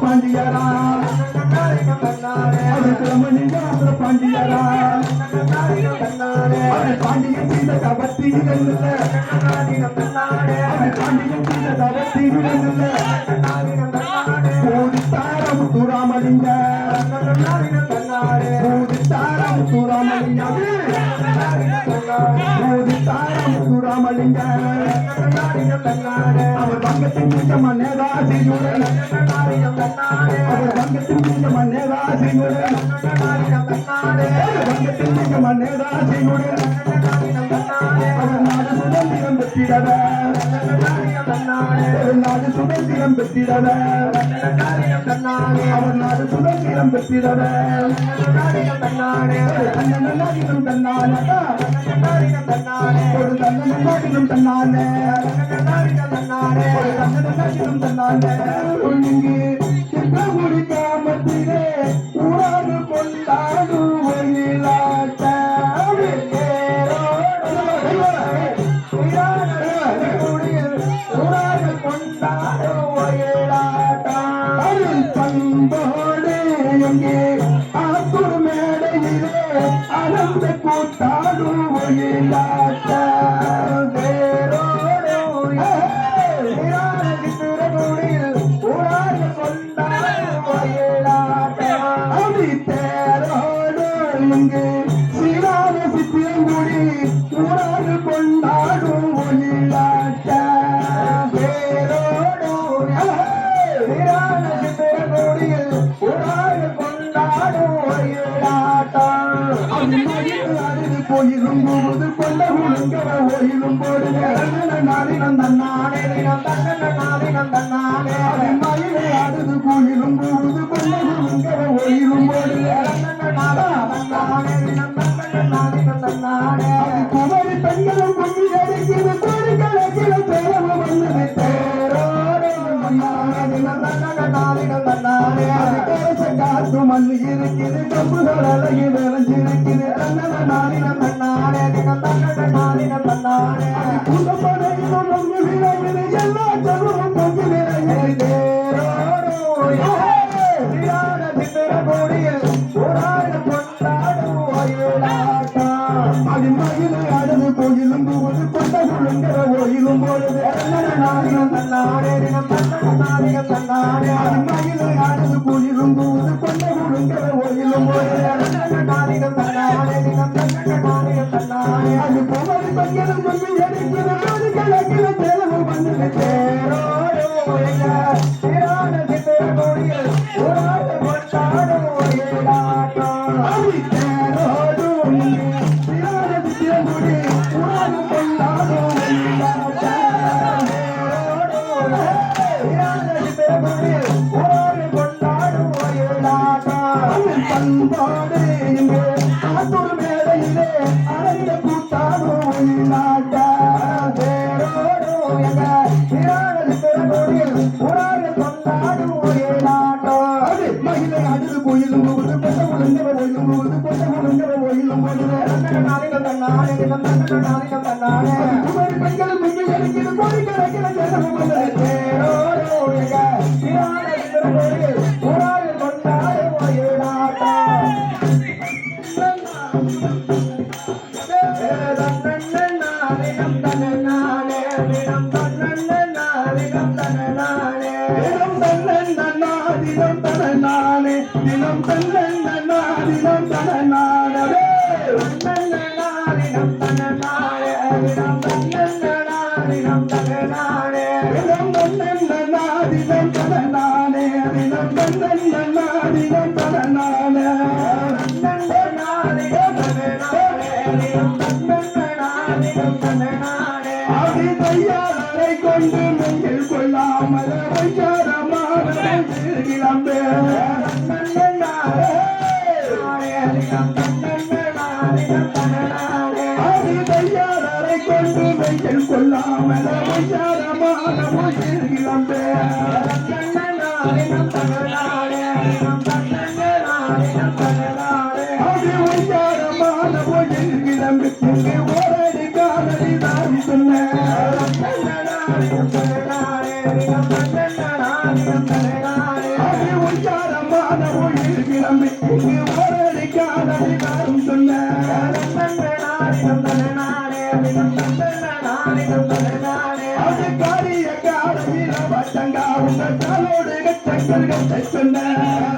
பாண்டியரா பாண்டியரா பாண்டியன் செய்த தவத்தீரன் பாண்டியன் செய்த தவத்தீரன் போதித்தாரம் துராமலிங்க போதித்தாரம் துராமலிங்க அவர் பங்கத்தின் நிஜம நேதாசியுடன் அவர் பங்கத்தின் நிஜம நேதாசியுடன் அவர் பங்கத்தின் நிஜம நேதாசியுடன் அவர் நாடு சுதந்திரம் பெற்றிடவ. அவர் நாடு சுதந்திரம் பெற்றிடவ. அவர் நாடு சுதந்திரம் பெற்றிடவ தன்னநாடினும் தன்னானதா ஒரு தன்னநாடினும் தன்னானே ஒரு தன்னானே ஒழுங்கு ஒயிலாட்டம் அருது போயிரும் போது கொண்ட குழுங்கர ஓயிலும் போது நாளை நந்த தினம் தன்ன நாளினம் தன்னானே மயிலை அருது போயிரும் போது கொண்ட குழுங்கர ஓயிலும் காத்து மண் இருக்குது கம்புகள் அழகி விளைஞ்சிருக்குது நாளினம் தன்னானே தினம் நாளினம் கொண்ட பொழுது நாளினம் போது கொண்ட குழுங்கிற பொழுது ஒயிலாட்டம் தினம் தன்னன்னாதினம் தனநாடவே தினம் தன்னன்னாதினம் தனநானே தினம் தன்னன்னாதினம் தனநானே ஆதி தையாரை கொண்டு நெஞ்சில் கொள்ளாமல் வைக்காரமான கிளம்பே கொண்டு நெஞ்சில் கொள்ளாமல் வைக்காரமான கிளம்பே உச்சாரமான ஒளியில் கிளம்பி இங்கு சொன்ன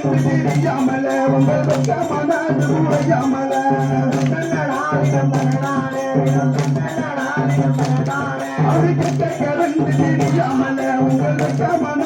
தெரியாமல உங்கள் பக்க மனாது உடையாமல அவருக்கு தெரியாமல உங்கள் பக்க மன